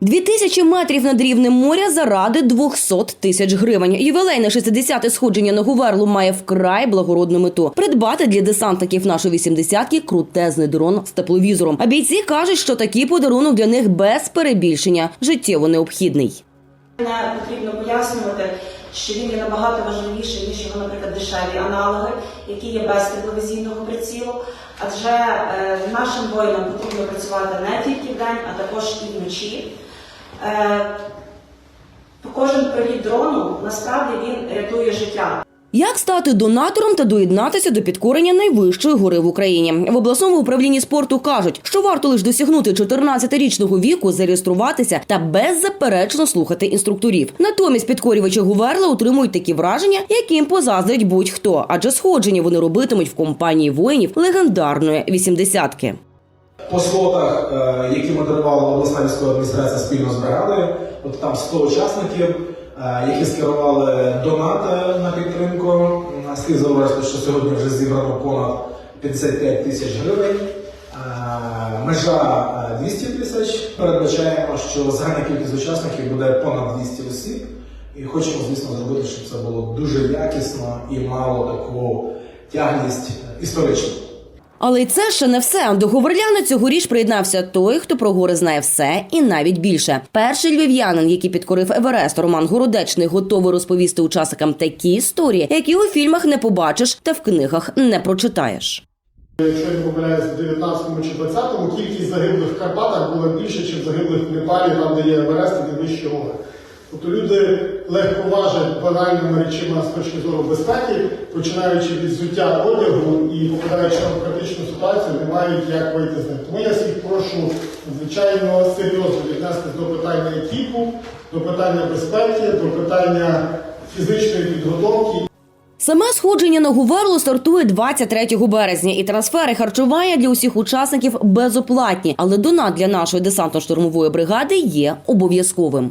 2000 метрів над рівнем моря заради 200 тисяч гривень. Ювілейне 60-те сходження на Гуверлу має вкрай благородну мету придбати для десантників нашої 80-ки крутезний дрон з тепловізором. А бійці кажуть, що такий подарунок для них без перебільшення життєво необхідний. Не потрібно пояснювати, що він є набагато важливіший, ніж його, наприклад, дешеві аналоги, які є без тепловізійного прицілу. Адже е, нашим воїнам потрібно працювати не тільки вдень, а також і вночі. Е, кожен приліт дрону насправді він рятує життя. Як стати донатором та доєднатися до підкорення найвищої гори в Україні в обласному управлінні спорту кажуть, що варто лише досягнути 14-річного віку, зареєструватися та беззаперечно слухати інструкторів. Натомість підкорювачі Гуверла отримують такі враження, яким позаздрить будь-хто, адже сходження вони робитимуть в компанії воїнів легендарної вісімдесятки. По слотах, е, які модерувала обласна військова адміністрація спільно з бригадою, от там 100 учасників, е, які скерували донати на підтримку. А Слід зауважити, що сьогодні вже зібрано понад 55 тисяч гривень. Е, Межа е, 200 тисяч. Передбачаємо, що загальна кількість учасників буде понад 200 осіб. І хочемо, звісно, зробити, щоб це було дуже якісно і мало таку тягність е, історичну. Але й це ще не все. До Говорляна цьогоріч приєднався той, хто про гори знає все і навіть більше. Перший львів'янин, який підкорив Еверест, Роман Городечний, готовий розповісти учасникам такі історії, які у фільмах не побачиш та в книгах не прочитаєш. Якщо я не помиляюсь, в 19-му чи 20-му кількість загиблих в Карпатах була більше, ніж загиблих в Непалі, там де є Еверест і де вищі гори. Тобто люди легковажать банальними речима з точки зору безпеки, починаючи від взуття одягу і попадаючи в критичну ситуацію, не мають як вийти з них. Тому я всіх прошу звичайно серйозно віднестись до питання екіпу, до питання безпеки, до питання фізичної підготовки. Саме сходження на Гуверлу стартує 23 березня, і трансфери харчування для усіх учасників безоплатні. Але донат для нашої десантно-штурмової бригади є обов'язковим.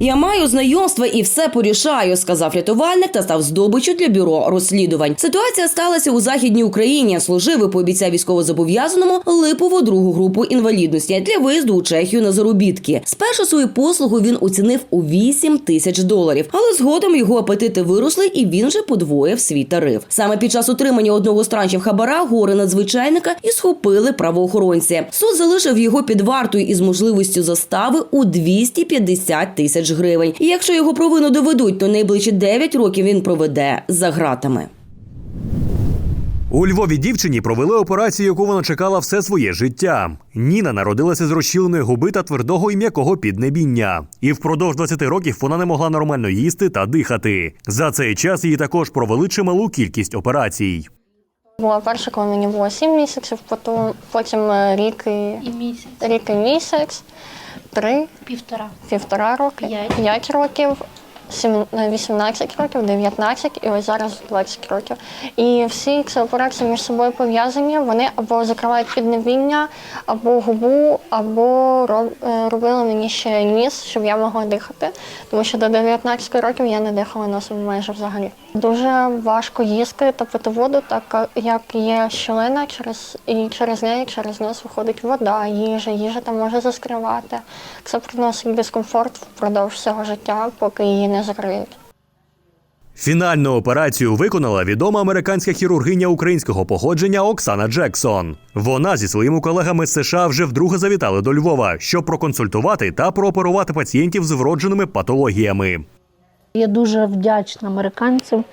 Я маю знайомства і все порішаю, сказав рятувальник та став здобиччю для бюро розслідувань. Ситуація сталася у західній Україні. Служив і пообіцяв військовозобов'язаному липову другу групу інвалідності для виїзду у Чехію на заробітки. Спершу свою послугу він оцінив у 8 тисяч доларів, але згодом його апетити виросли, і він же подвоїв свій тариф. Саме під час отримання одного з траншів хабара гори надзвичайника і схопили правоохоронці. Суд залишив його під вартою із можливістю застави у 250 тисяч гривень. І якщо його провину доведуть, то найближчі 9 років він проведе за ґратами. У Львові дівчині провели операцію, яку вона чекала все своє життя. Ніна народилася з розчіленої губи та твердого і м'якого піднебіння. І впродовж 20 років вона не могла нормально їсти та дихати. За цей час її також провели чималу кількість операцій. Була перша, коли мені було 7 місяців, потім, потім е, рік і, І місяць, рік і місяць, три, півтора. півтора роки, П'ять. років, 18 років, 19 і ось зараз 20 років. І всі ці операції між собою пов'язані. Вони або закривають піднебіння, або губу, або е, робили мені ще ніс, щоб я могла дихати. Тому що до 19 років я не дихала носом майже взагалі. Дуже важко їсти та пити воду, так як є щілина, через і через неї, через нос виходить вода, їжа, їжа там може заскривати. Це приносить дискомфорт впродовж всього життя, поки її не закриють. Фінальну операцію виконала відома американська хірургиня українського походження Оксана Джексон. Вона зі своїми колегами з США вже вдруге завітали до Львова, щоб проконсультувати та прооперувати пацієнтів з вродженими патологіями. Я дуже вдячна американцям,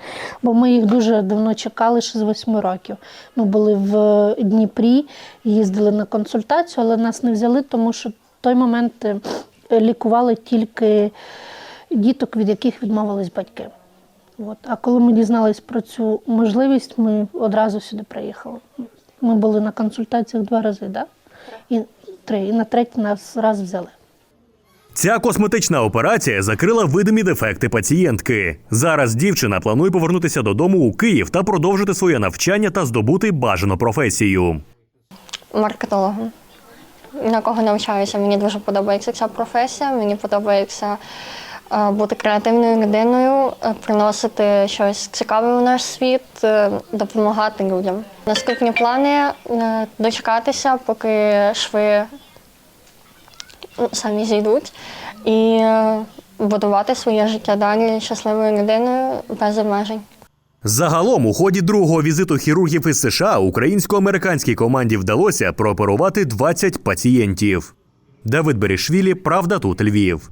бо ми їх дуже давно чекали, ще з восьми років. Ми були в Дніпрі, їздили на консультацію, але нас не взяли, тому що в той момент е, лікували тільки діток, від яких відмовились батьки. От. А коли ми дізнались про цю можливість, ми одразу сюди приїхали. Ми були на консультаціях два рази, да? і три. І на третій нас раз взяли. Ця косметична операція закрила видимі дефекти пацієнтки. Зараз дівчина планує повернутися додому у Київ та продовжити своє навчання та здобути бажану професію. маркетологом. На кого навчаюся, мені дуже подобається ця професія, мені подобається бути креативною людиною, е, приносити щось цікаве у наш світ, е, допомагати людям. Наступні плани е, дочекатися, поки шви ну, самі зійдуть, і е, будувати своє життя далі щасливою людиною без обмежень. Загалом, у ході другого візиту хірургів із США українсько-американській команді вдалося прооперувати 20 пацієнтів. Давид Берішвілі, Правда тут Львів.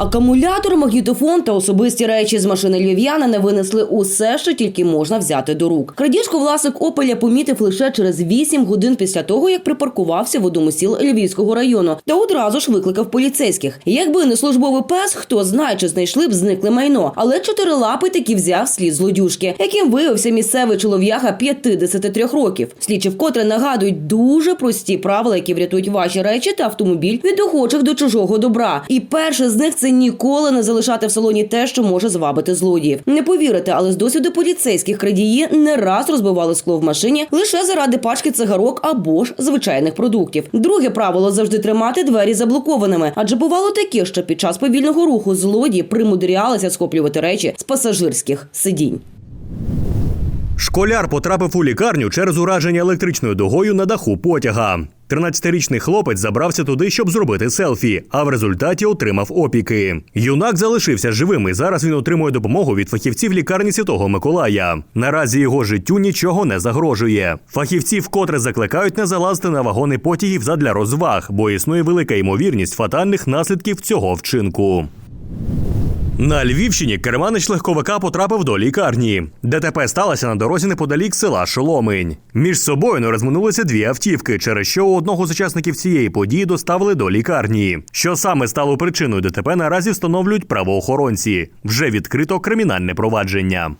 Акумулятор, магнітофон та особисті речі з машини львів'янина винесли усе, що тільки можна взяти до рук. Крадіжку власник Опеля помітив лише через 8 годин після того, як припаркувався в одному сіл Львівського району, та одразу ж викликав поліцейських. Якби не службовий пес, хто знає, чи знайшли б зникле майно. Але чотирилапий таки взяв слід злодюжки, яким виявився місцевий чолов'яга 53 років. Слідчі вкотре нагадують дуже прості правила, які врятують ваші речі та автомобіль від охочих до чужого добра. І перше з них це ніколи не залишати в салоні те, що може звабити злодіїв. Не повірите, але з досвіду поліцейських крадії не раз розбивали скло в машині лише заради пачки цигарок або ж звичайних продуктів. Друге правило завжди тримати двері заблокованими, адже бувало таке, що під час повільного руху злодії примудрялися схоплювати речі з пасажирських сидінь. Школяр потрапив у лікарню через ураження електричною дугою на даху потяга. 13-річний хлопець забрався туди, щоб зробити селфі, а в результаті отримав опіки. Юнак залишився живим і зараз він отримує допомогу від фахівців лікарні Святого Миколая. Наразі його життю нічого не загрожує. Фахівці вкотре закликають не залазити на вагони потягів задля розваг, бо існує велика ймовірність фатальних наслідків цього вчинку. На Львівщині керманич легковика потрапив до лікарні. ДТП сталося на дорозі неподалік села Шоломень. Між собою не розминулися дві автівки, через що одного з учасників цієї події доставили до лікарні. Що саме стало причиною ДТП, наразі встановлюють правоохоронці. Вже відкрито кримінальне провадження.